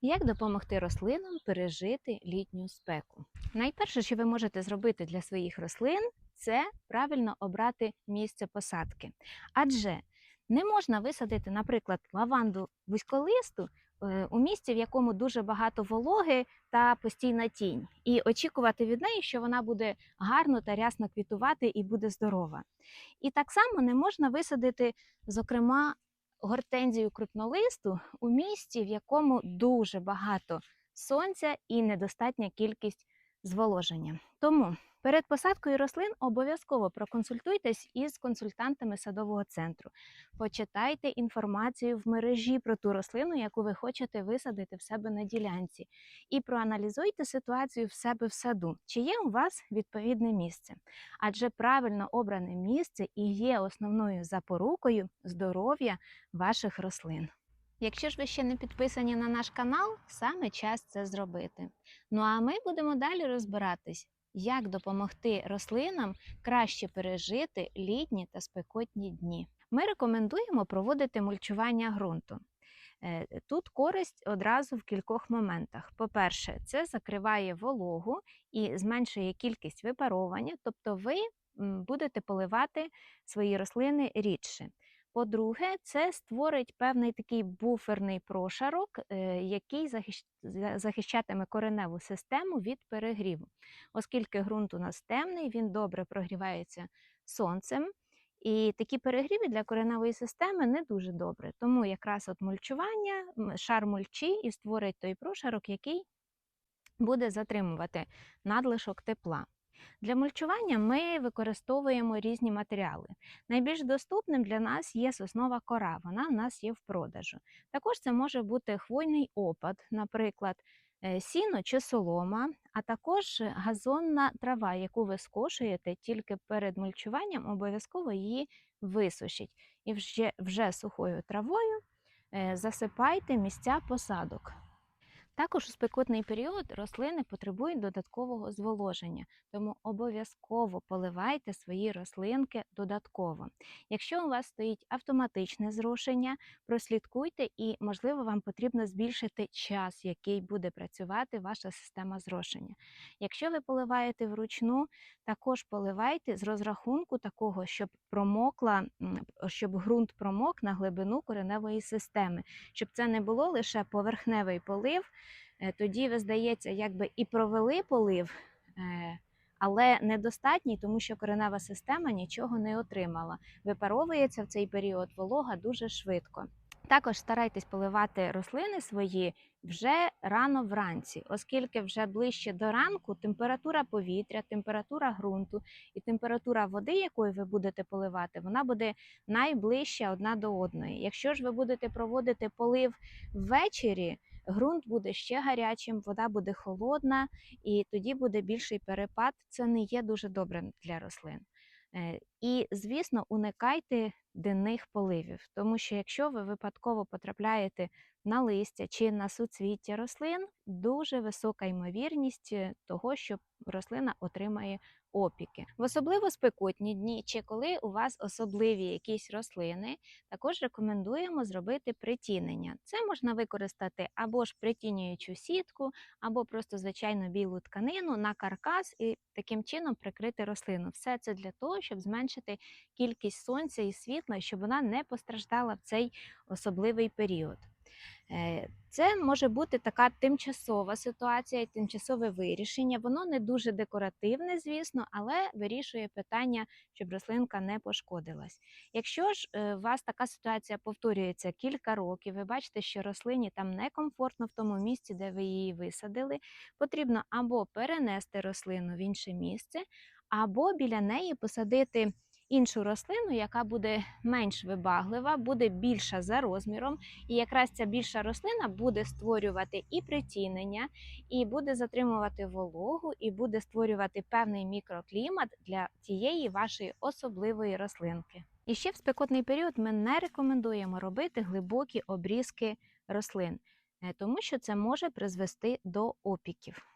Як допомогти рослинам пережити літню спеку? Найперше, що ви можете зробити для своїх рослин, це правильно обрати місце посадки. Адже не можна висадити, наприклад, лаванду вузьколисту е, у місці, в якому дуже багато вологи та постійна тінь, і очікувати від неї, що вона буде гарно та рясно квітувати і буде здорова. І так само не можна висадити, зокрема, гортензію крупнолисту у місті, в якому дуже багато сонця і недостатня кількість зволоження. Тому перед посадкою рослин обов'язково проконсультуйтесь із консультантами садового центру. Почитайте інформацію в мережі про ту рослину, яку ви хочете висадити в себе на ділянці, і проаналізуйте ситуацію в себе в саду, чи є у вас відповідне місце. Адже правильно обране місце і є основною запорукою здоров'я ваших рослин. Якщо ж ви ще не підписані на наш канал, саме час це зробити. Ну а ми будемо далі розбиратись, як допомогти рослинам краще пережити літні та спекотні дні. Ми рекомендуємо проводити мульчування ґрунту. Е, Тут користь одразу в кількох моментах. По-перше, це закриває вологу і зменшує кількість випаровування, тобто ви будете поливати свої рослини рідше. По-друге, це створить певний такий буферний прошарок, е, який захищатиме кореневу систему від перегріву. Оскільки ґрунт у нас темний, він добре прогрівається сонцем. І такі перегріви для кореневої системи не дуже добре. Тому якраз от мульчування, шар мульчі і створить той прошарок, який буде затримувати надлишок тепла. Для мульчування ми використовуємо різні матеріали. Найбільш доступним для нас є соснова кора, вона в нас є в продажу. Також це може бути хвойний опад, наприклад, е, сіно чи солома, а також газонна трава, яку ви скошуєте тільки перед мульчуванням, обов'язково її висушіть. І вже, вже сухою травою е, засипайте місця посадок. Також у спекотний період рослини потребують додаткового зволоження, тому обов'язково поливайте свої рослинки додатково. Якщо у вас стоїть автоматичне зрошення, прослідкуйте і, можливо, вам потрібно збільшити час, який буде працювати ваша система зрошення. Якщо ви поливаєте вручну, також поливайте з розрахунку такого, щоб промокла, щоб ґрунт промок на глибину кореневої системи, щоб це не було лише поверхневий полив. Е, Тоді ви, здається, якби і провели полив, е, але недостатній, тому що коренева система нічого не отримала. Випаровується в цей період волога дуже швидко. Також старайтесь поливати рослини свої вже рано вранці, оскільки вже ближче до ранку температура повітря, температура ґрунту і температура води, якою ви будете поливати, вона буде найближча одна до одної. Якщо ж ви будете проводити полив ввечері, ґрунт буде ще гарячим, вода буде холодна, і тоді буде більший перепад. Це не є дуже добре для рослин. Е, І, звісно, уникайте денних поливів, тому що якщо ви випадково потрапляєте на листя чи на суцвіття рослин, дуже висока ймовірність е, того, що рослина отримає опіки. В особливо спекотні дні, чи коли у вас особливі якісь рослини, також рекомендуємо зробити притінення. Це можна використати або ж притінюючу сітку, або просто звичайно білу тканину на каркас і таким чином прикрити рослину. Все це для того, щоб зменшити кількість сонця і світла, щоб вона не постраждала в цей особливий період. Е, Це може бути така тимчасова ситуація, тимчасове вирішення. Воно не дуже декоративне, звісно, але вирішує питання, щоб рослинка не пошкодилась. Якщо ж е, у вас така ситуація повторюється кілька років, ви бачите, що рослині там некомфортно в тому місці, де ви її висадили, потрібно або перенести рослину в інше місце, або біля неї посадити іншу рослину, яка буде менш вибаглива, буде більша за розміром, і якраз ця більша рослина буде створювати і притінення, і буде затримувати вологу, і буде створювати певний мікроклімат для тієї вашої особливої рослинки. І ще в спекотний період ми не рекомендуємо робити глибокі обрізки рослин, е, тому що це може призвести до опіків.